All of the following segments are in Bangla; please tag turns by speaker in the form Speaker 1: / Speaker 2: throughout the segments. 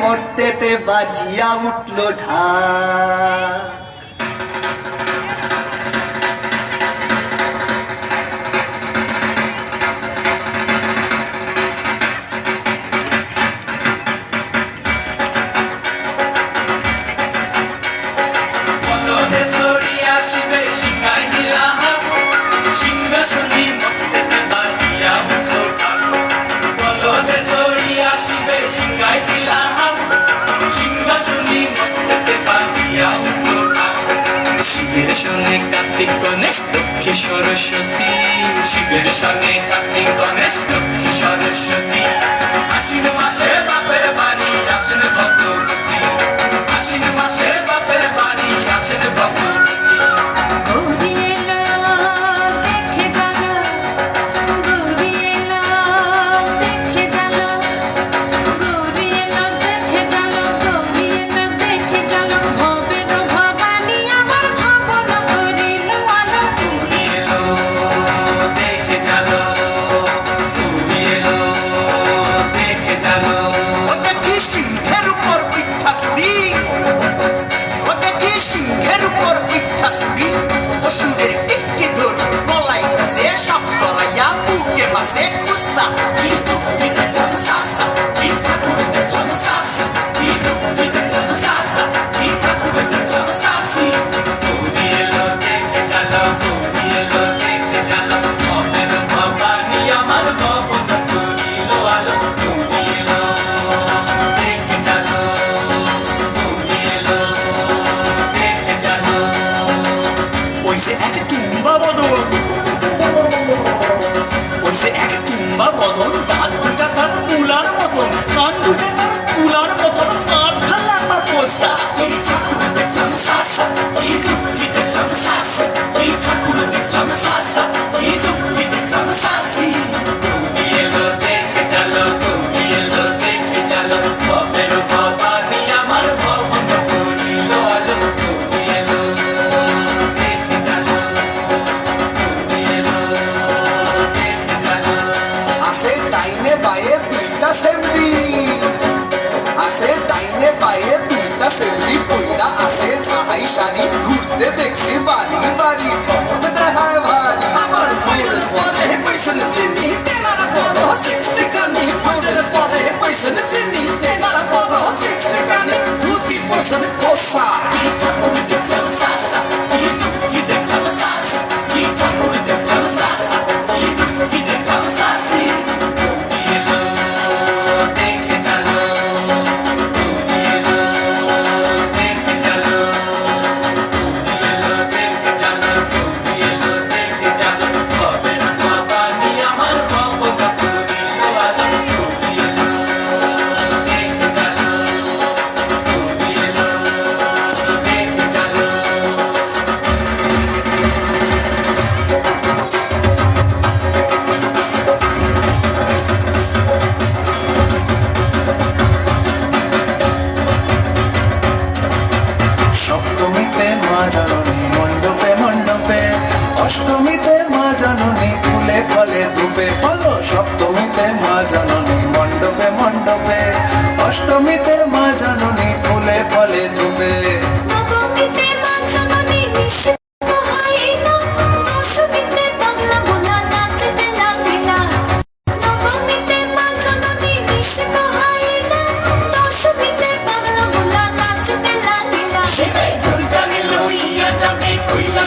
Speaker 1: মরতেতে বাজিয়া উঠল
Speaker 2: ঢা গণেশ লক্ষ্মী সরস্বতী শিবের সনে কাতি গণেশ লক্ষ্মী সরস্বতী সেমনি
Speaker 1: আসে টাইমে পায়ে দুইটা সেমনি পইরা আসে ঠাহাই শাড়ি। ঘুরতে দেখছি বাড়ি বাড়ি দেখায় ভারি। আমার বইয়ের পরে পেছনে চিনি, তেনার বড় শিক্ষিকা নি বইয়ের পরে পেছনে সকালে ধূপে বলো সপ্তমীতে মা জননী মণ্ডপে মণ্ডপে।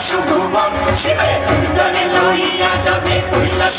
Speaker 3: শুভবন
Speaker 2: শিবে দুর্দনে লইয়া যাবে কৈলাস